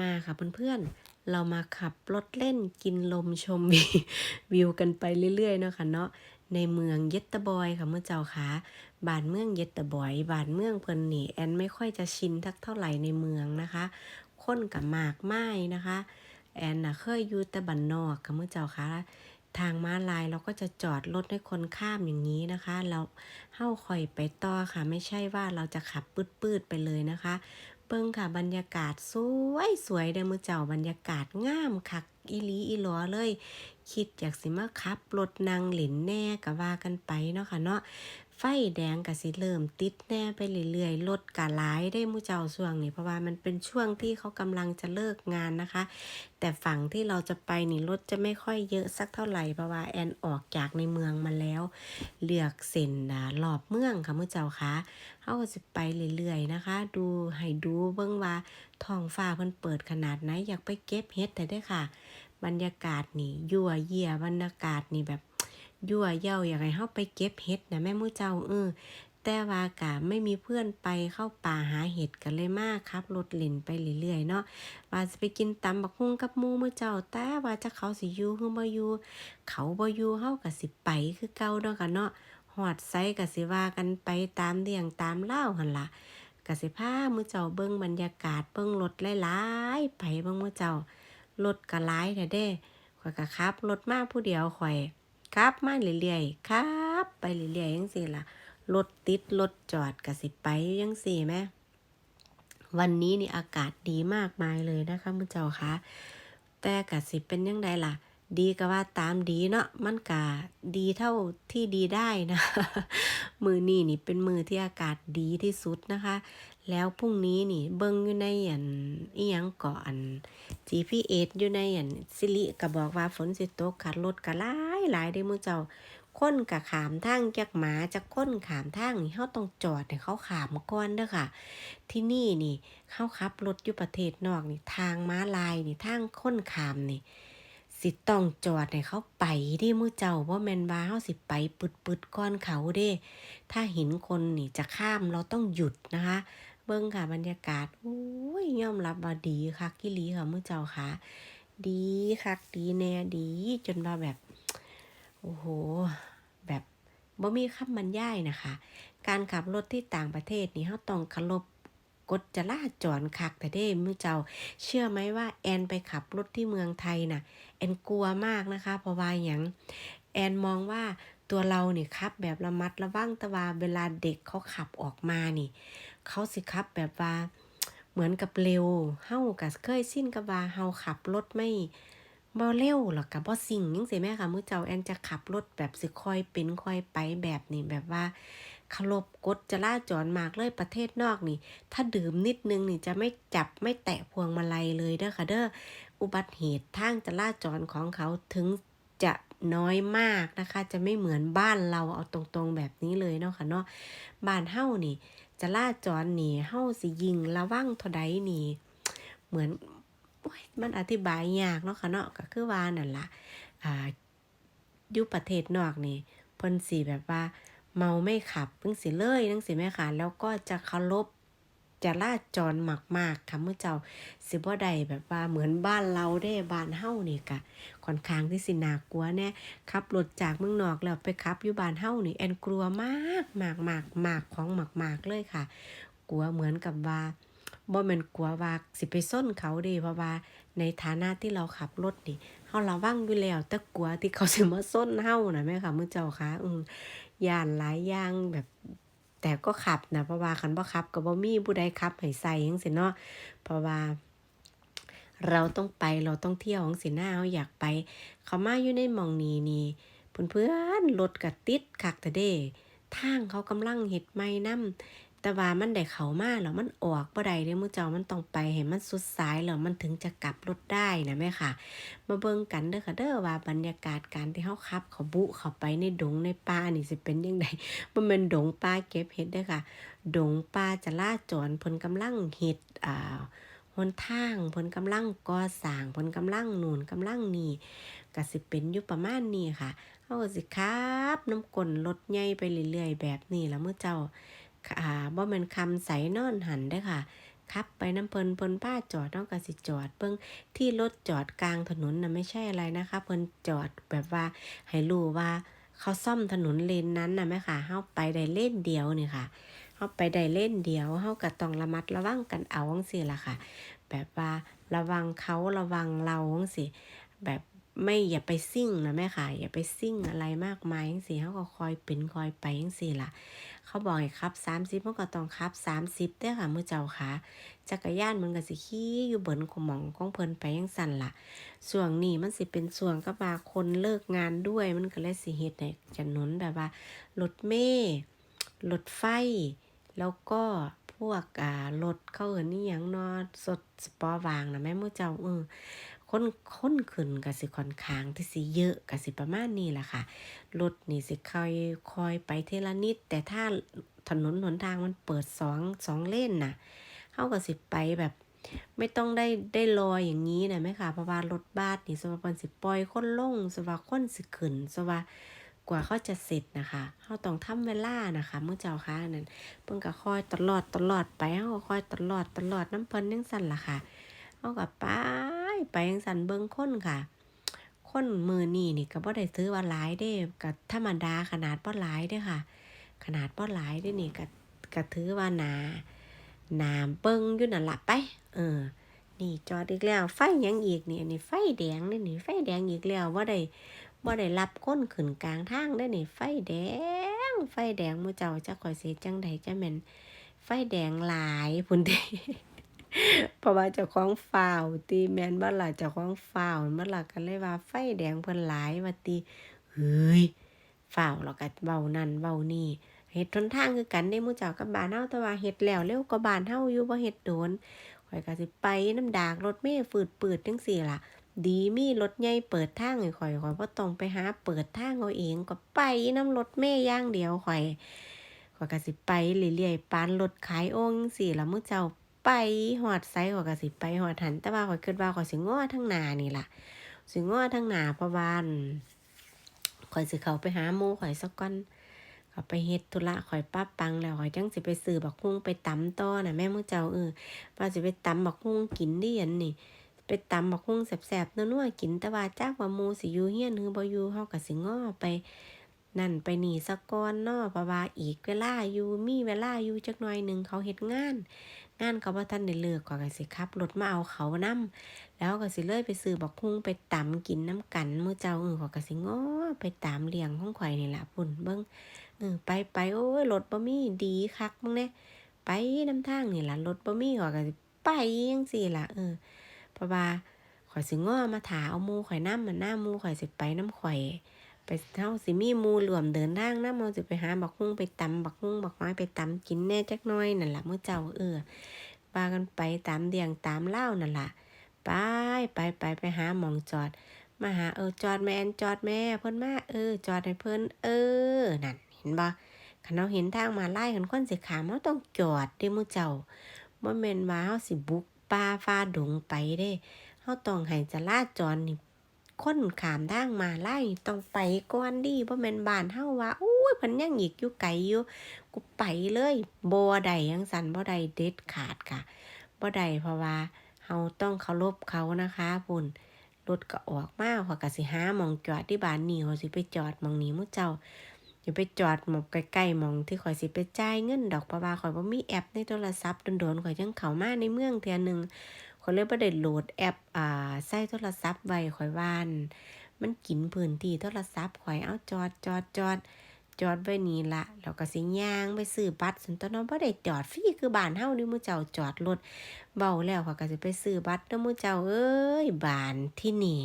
มาค่ะเพื่อนๆ เรามาขับรถเล่นกินลมชมวิววิวกันไปเรื่อยๆเนาะค่ะเนาะในเมืองเยตตอร์บอยค่ะเมื่อเจ้าค่ะบ้านเมืองเยตตอร์บอยบ้านเมืองเพิ่นนี่แอนไม่ค่อยจะชินทักเท่าไหร่ในเมืองนะคะคนกับหมากไม้นะคะ แอนน่ะเคยอยู่แต่บ้านนอกค่ะเมื่อเจ้าค่ะทางม้าลายเราก็จะจอดรถให้คนข้ามอย่างนี้นะคะ เราเฮ้าคอยไปต่อค่ะ ไม่ใช่ว่าเราจะขับปืดๆไปเลยนะคะ เบิ่งค่ะบรรยากาศสวยสวยเด้อมือเจ้าบรรยากาศงามคักอีลีอีหลอเลย คิดอยากสิมาขับรถนางหลินแน่ก็ว่ากันไปเนาะค่ะเนาะ ไฟแดงก็สิเริ่มติดแน่ไปเรื่อยๆ รถก็หลายได้มือเจ้าช่วงนี้เพราะว่ามันเป็นช่วงที่เขากำลังจะเลิกงานนะคะ แต่ฝั่งที่เราจะไปนี่รถจะไม่ค่อยเยอะสักเท่าไหร่เพราะว่าแอนออกจากในเมืองมาแล้ว เลือกเส้นอ่ารอบเมืองค่ะมือเจ้าคะเขาก็จะไปเรื่อยๆนะคะ ดูให้ดูเบิ่งว่าท้องฟ้าเพิ่นเปิดขนาดไหนอยากไปเก็บเฮ็ดแต่ได้ค่ะ บรรยากาศนี่ยั่วเยี่ยบรรยากาศนี่แบบ ยั่วเย้าอยากให้เฮาไปเก็บเห็ดนะแม่มือเจ้าเออแต่ว่ากะไม่มีเพื่อนไปเข้าป่าหาเห็ดกันเลยมากครับรถเล่นไปเรื่อยๆเนาะว่าจะไปกินตำบักฮุ่งกับหมูมือเจ้าแต่ว่าจะเขาสิอยู่คือบ่อยู่เขาบ่อยู่เฮาก็สิไปคือเก่าเนาะค่ะเนาะฮอดไสก็สิว่ากันไปตามเรื่องตามเล่าหันละก็สิพามือเจ้าเบิ่งบรรยากาศเบิ่งรถหลายๆไปเบิ่งมือเจ้ารถก็หลายแท้เด้ข่อยก็ขับรถมากผู้เดียวข่อย ครับมาเรื่อยๆครับไปเรื่อยๆยังสี่ล่ะรถติดรถจอดกะสิไปยังสี่แม่วันนี้นี่อากาศดีมากมายเลยนะคะมุเจ้าคะแต่กะสิเป็นยังไงล่ะ ดีก็ว่าตามดีเนาะมันกะดีเท่าที่ดีได้นะ มือนี่นี่เป็นมือที่อากาศดีที่สุดนะคะ แล้วพรุ่งนี้นี่เบิ่งอยู่ในอันอียังกาะอัน GPS อยู่ในอันสิริก็บอกว่าฝนสิตกขัดรถก็หลา หลายเด้มือเจ้าคนก็ขามทางจากหมาจากคนขามทางนี่เฮาต้องจอดให้เขาขามก่อนเด้อค่ะ ที่นี่นี่เขาขับรถอยู่ประเทศนอกนี่ทางม้าลายนี่ทางคนขามนี่ สิต้องจอดให้เขาไปดิมือเจ้าบ่แมนว่าเฮาสิไปปึดๆก่อนเขาเด้ ถ้าเห็นคนนี่จะข้ามเราต้องหยุดนะคะ เบิ่งค่ะบรรยากาศโอ้ยยอมรับว่าดีคักอีหลีค่ะมือเจ้าค่ะ ดีคักดีแน่ดีจนว่าแบบ โอ้โห แบบบ่มีคำบรรยายนะคะ การขับรถที่ต่างประเทศนี่เฮาต้องเคารพกฎจราจรคักแต่เด้มือเจ้า เชื่อไหมว่าแอนไปขับรถที่เมืองไทยน่ะ แอนกลัวมากนะคะ เพราะว่าหยังแอนมองว่าตัวเราเนี่ยขับแบบระมัดระวังแต่ว่าเวลาเด็กเขาขับออกมานี่ เขาสิขับแบบว่าเหมือนกับเร็วเฮาก็เคยชินกับว่าเฮาขับรถไม่ บ่เร็วหรอกกับบ่สิ่งจังซี่แม่ค่ะมื้อเจ้าแอนจะขับรถแบบสิค่อยเป็นค่อยไปแบบนี้แบบว่าเคารพกฎจราจรมากเลยประเทศนอกนี่ ถ้าดื่มนิดนึงนี่จะไม่จับไม่แตะพวงมาลัยเลยเด้อค่ะเด้ออุบัติเหตุทางจราจรของเขาถึงจะน้อยมากนะคะ จะไม่เหมือนบ้านเราเอาตรงๆแบบนี้เลยเนาะค่ะเนาะบ้านเฮานี่จราจรนี่เฮาสิยิงระวังเท่าใดนี่ เหมือน มันอธิบายยากเนาะค่ะเนาะก็คือว่านั่นละอ่าอยู่ประเทศนอกนี่เพิ่นสิแบบว่า เมาไม่ขับเพิ่งสิเลยจังสิแม่ค่ะ แล้วก็จะเคารพจราจรมากๆค่ะเมื้อเจ้าสิบ่ได้แบบว่าเหมือนบ้านเราเด้บ้านเฮานี่ก็ค่อนข้างที่สินากลัวแน่ขับรถจากเมืองนอกแล้วไปขับอยู่บ้านเฮานี่แอนกลัวมากมากมากมากของมากมากเลยค่ะ กลัวเหมือนกับว่า บ่แม่นกลัวว่าสิไปส้นเขาเด้เพราะว่าในฐานะที่เราขับรถนี่เฮาระวังอยู่แล้ว แต่กลัวที่เขาสิมาส้นเฮาน่ะแม่ค่ะมื้อเจ้าค่ะอือย่านหลายอย่างแบบแต่ก็ขับนะเพราะว่าคันบ่ขับก็บ่มีผู้ใดขับให้ใส่จังซี่เนาะเพราะว่า เราต้องไปเราต้องเที่ยวจังซี่นะเฮาอยากไป เขามาอยู่ในมองนี้นี่เพื่อนๆรถก็ติดคักแต่เด้ทางเขากำลังเฮ็ดใหม่นํ แต่ว่ามันได้เข้ามาแล้วมันออกบ่ได้เด้มื้อเจ้ามันต้องไปให้มันสุดสายแล้วมันถึงจะกลับรถได้นะแม่ค่ะ มาเบิ่งกันเด้อค่ะเด้อว่าบรรยากาศการที่เฮาขับเขาบุเข้าไปในดงในป่านี่สิเป็นจังไดบ่แม่นดงป่าเก็บเห็ดเด้อค่ะ ดงป่าจราจรเพิ่นกำลังเฮ็ดอ่าหนทางเพิ่นกำลังก่อสร้างเพิ่นกำลังนูนกำลังนี่ก็สิเป็นอยู่ประมาณนี้ค่ะเฮาสิขับ น้ำกลนรถใหญ่ไปเรื่อยๆแบบนี้แล่ะมื้อเจ้า ค่ะบ่ม่นคำใสนอนหันเด้ค่ะขับไปน้ำเพลินเพิ่นพาจอดเฮาก็สิจอดเบิ่งที่รถจอดกลางถนนน่ะไม่ใช่อะไรนะคะ เพิ่นจอดแบบว่าให้รู้ว่าเขาซ่อมถนนเลนนั้นน่ะแม่ค่ะเฮาไปได้เล่นเดียวนี่ค่ะเฮาไปได้เล่นเดียวเฮาก็ต้องระมัดระวังกันเอาจังซี่ล่ะค่ะ แบบว่าระวังเขาระวังเราจังซี่แบบไม่อย่าไปซิ่งนะแม่ค่ะ อย่าไปซิ่งอะไรมากมายจังซี่เฮาก็คอยเป็นคอยไปจังซี่ล่ะ เขาบอกให้ขับ 30มันก็ต้องขับ 30เด้อค่ะมือเจ้าค่ะจักรยานมันก็สิขี่อยู่เบินของหมองของเพิ่นไปจังซั่นล่ะช่วงนี้มันสิเป็นช่วงกับว่าคนเลิกงานด้วยมันก็เลยสิเฮ็ดให้ถนนแบบว่ารถเมล์รถไฟ แล้วก็พวกอ่ารถเขาเอิ้นอิหยังนาะสดสปอวางนะแม่มือเจ้าเออ คนคนขึ้นก็สิค่อนข้างที่สิเยอะก็สิประมาณนี้ล่ะค่ะรถนี่สิค่อยคอยไปเทละนิด แต่ถ้าถนนหนทางมันเปิดสองสองเลนน่ะเฮาก็สิไปแบบไม่ต้องได้ได้รออย่างนี้นะแม่ค่ะเพราะว่ารถบัสนี่สว่าเพิ่นสิปล่อยคนลงสว่าคนสิขึ้นสว่ากว่าเขาจะเสร็จนะคะเฮาต้องทำเวลานะคะเมื้อเจ้าค่ะนั่นเพิ่นก็คอยตลอดตลอดไปเฮาก็คอยตลอดตลอดน้ำเพิ่นจังซั่นล่ะค่ะเฮาก็ไป ไปจังซั่นเบิงค้นค่ะ คนมือนี้นี่ก็บ่ได้ซื้อว่าหลายเด้ก็ธรรมดาขนาดบ่หลายเด้ค่ะ ขนาดบ่หลายเด้นี่ก็ก็ถือว่าหนาน้ำเบิงอยู่นั่นละไป เออ นี่จอดอีกแล้ว ไฟยังอีกนี่นนี้ไฟแดงนี่นี่ไฟแดงอีกแล้วว่าได้ว่าได้รับก้นขึ้นกลางทางได้นี่ไฟแดง ไฟแดงมู่เจ้าจะข่อยเสิจังใดจะแม่นไฟแดงหลายพุ่นเด้ เพราะว่าเจ้าของฟ้าวตีแมนบ่ล่ะเจ้าของฟ้าวบ่ล่ะก็เลยว่าไฟแดงเพิ่นหลายว่าติเฮ้ยฟ้าวแล้วก็เว้านั่นเว้านี่เฮ็ดทนทางคือกันเด้หมู่เจ้ากับบ้านเฮาแต่ว่าเฮ็ดแล้วเร็วกว่าบ้านเฮาอยู่บ่เฮ็ดโดนข่อยก็สิไปน้ำดากรถเมล์ฟืดปืดจังซี่ล่ะดีมีรถใหญ่เปิดทางให้ข่อยข่อยบ่ต้องไปหาเปิดทางเอาเองก็ไปน้ำรถเมล์อย่างเดียวข่อยข่อยก็สิไปเรื่อยๆปานรถขายโอ่งจังซี่ละมื้อเจ้า ไปฮอดไสข่อยก็สิไปฮอดหัน แต่ว่าข่อยคิดว่าข่อยสิง้อทางหน้านี่ล่ะ สิง้อทางหนาเพราะว่านข่อยสิเขาไปหาหมู่ข่อยสักก่อนก็ไปเฮ็ดธุระข่อยป้าปังแล้วข่อยจังสิไปซื้อบักฮุ่งไปตำต่อน่ะแม่มือเจ้าเออว่าสิไปตำบักฮุ่งกินเดียนนี่ไปตำบักฮุ่งแซ่บๆนัวๆกินแต่ว่าจักว่ามูสิอยู่เฮียนหรือบ่อยู่เฮาก็สิง้อไป นั่นไปนี่ซะก่อนเนาะเพราะว่าอีกเวลาอยู่มีเวลาอยู่จักหน่อยหนึ่งเขาเฮ็ดงาน งานเขาบ่ทันได้เลิกข้อยก็สิขับรถมาเอาเขานํแล้วก็สิเลยไปซื้อบักฮุ่งไปตำกินน้ำกันมื้อเจ้าเออข้อยก็สิง้อไปตามเลี้ยงของข่อยนี่ล่ะพุ่นเบิ่งเออไปไปโอ้ยรถบ่มีดีคักมึงแน่ไปน้ำทางนี่ล่ะรถบ่มีข่อยก็สิไปจังซี่ล่ะเออเพราะว่าข่อยสิง้อมาถาเอาหมู่ข่อยนำมันหน้าหมู่ข่อยสิไปน้ำข่อย ไปเฮาสิมีมู่ร่วมเดินทางนำเฮาสิไปหาบักฮุ่งไปตำบักฮุ่งบักไม้ไปตำกินแน่จักน่อยนั่นแหล่ะมื้อเจ้าเออพากันไปตามเดียงตามเล่านั่นแหละไปไปไปไปหาหม่องจอด มาหาเออจอดแม่นจอดแม่เพิ่นมาเออ จอดให้เพิ่นเออนั่นเห็นบ่คันเราเห็นทางมาไลายคันคนสิขามเราต้องจอดเด้มู่เจ้าบ่แม่นว่าเฮาสิบุกป่าฟ้าดงไปเด้เฮาต้องให้จราจรนี่ คนขามทางมาไลายต้องไปก่อนดิบ่แม่นบ้านเฮาว่าอู้ยเพิ่นยังอีกอยู่ไกลอยู่กูไปเลยบ่ได้จังซั่นบ่ได้เด็ดขาดค่ะบ่ได้เพราะว่าเฮาต้องเคารพเขานะคะพุ่นรถก็ออกมาเขาก็สิหามองจอดที่บ้านนี่เขาสิไปจอดมองนี้มื้อเจ้าอย่าไปจอดหมองใกล้ๆมองที่ข่อยสิไปจ่ายเงินดอกเพราะว่าข่อยบ่มีแอปในโทรศัพท์โดนๆข่อยจังเข้ามาในเมืองเทื่อหนึง ข่อยเลยบ่ได้โหลดแอปอ่าใส่โทรศัพท์ไว้ข่อยว่าน มันกินพื้นที่โทรศัพท์ข่อยเอาจอดจอดจอดจอดไว้นี่ละแล้วก็สิย่างไปซื้อบัตรสันตอนน้องบ่ได้จอดฟรีคือบ้านเฮานี่มื้อเจ้าจอดรถเบาแล้วเขาก็สิไปซื้อบัตรเด้อมื้อเจ้าเอ้ยบ้านที่นี่